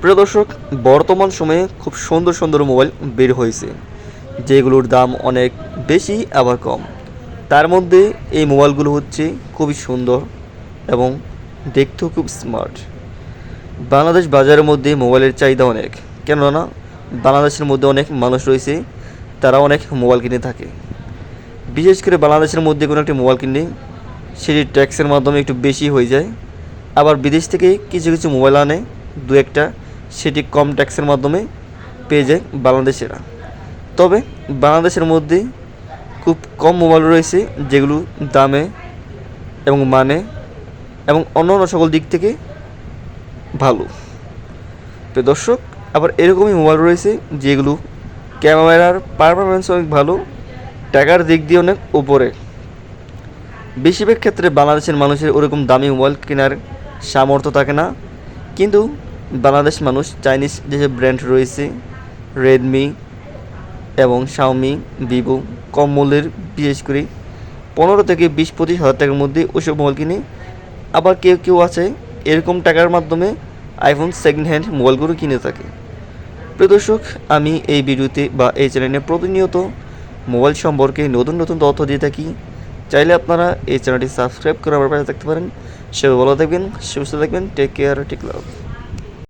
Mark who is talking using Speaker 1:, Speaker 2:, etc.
Speaker 1: প্রিয় দর্শক, বর্তমান সময়ে খুব সুন্দর সুন্দর মোবাইল বের হয়েছে, যেগুলোর দাম অনেক বেশি, আবার কম। তার মধ্যে এই মোবাইলগুলো হচ্ছে খুবই সুন্দর এবং দেখতেও খুব স্মার্ট বাংলাদেশ বাজারের মধ্যে মোবাইলের চাহিদা অনেক, কেননা বাংলাদেশের মধ্যে অনেক মানুষ রয়েছে, তারা অনেক মোবাইল কিনে থাকে। বিশেষ করে বাংলাদেশের মধ্যে কোনো একটি মোবাইল কিনলে সেটি ট্যাক্সের মাধ্যমে একটু বেশি হয়ে যায়, আবার বিদেশ থেকে কিছু কিছু মোবাইল আনে, দু একটা সেটি কম ট্যাক্সের মাধ্যমে পেয়ে যায় বাংলাদেশেরা। তবে বাংলাদেশের মধ্যে খুব কম মোবাইল রয়েছে যেগুলো দামে এবং মানে এবং অন্য অন্য সকল দিক থেকে ভালো। তো দর্শক, আবার এরকমই মোবাইল রয়েছে যেগুলো ক্যামেরার পারফরমেন্স অনেক ভালো, টাকার দিক দিয়ে অনেক উপরে। বেশিরভাগ ক্ষেত্রে বাংলাদেশের মানুষের ওরকম দামি মোবাইল কেনার সামর্থ্য থাকে না। কিন্তু বাংলাদেশ মানুষ চাইনিজ যেসব ব্র্যান্ড রয়েছে রেডমি এবং শাওমি ভিভো কম মূল্যের, বিশেষ করে পনেরো থেকে বিশ, পঁচিশ হাজার টাকার মধ্যে ওইসব মোবাইল কিনে আবার কেউ কেউ আছে এরকম টাকার মাধ্যমে আইফোন সেকেন্ড হ্যান্ড মোবাইলগুলো কিনে থাকে। প্রিয় দর্শক, আমি এই ভিডিওতে বা এই চ্যানেলে প্রতিনিয়ত মোবাইল সম্পর্কে নতুন নতুন তথ্য দিয়ে থাকি। চাইলে আপনারা এই চ্যানেলটি সাবস্ক্রাইব করে আমার পাশে থাকতে পারেন। সে ভালো থাকবেন, সুস্থ থাকবেন টেক কেয়ার টেক লাভ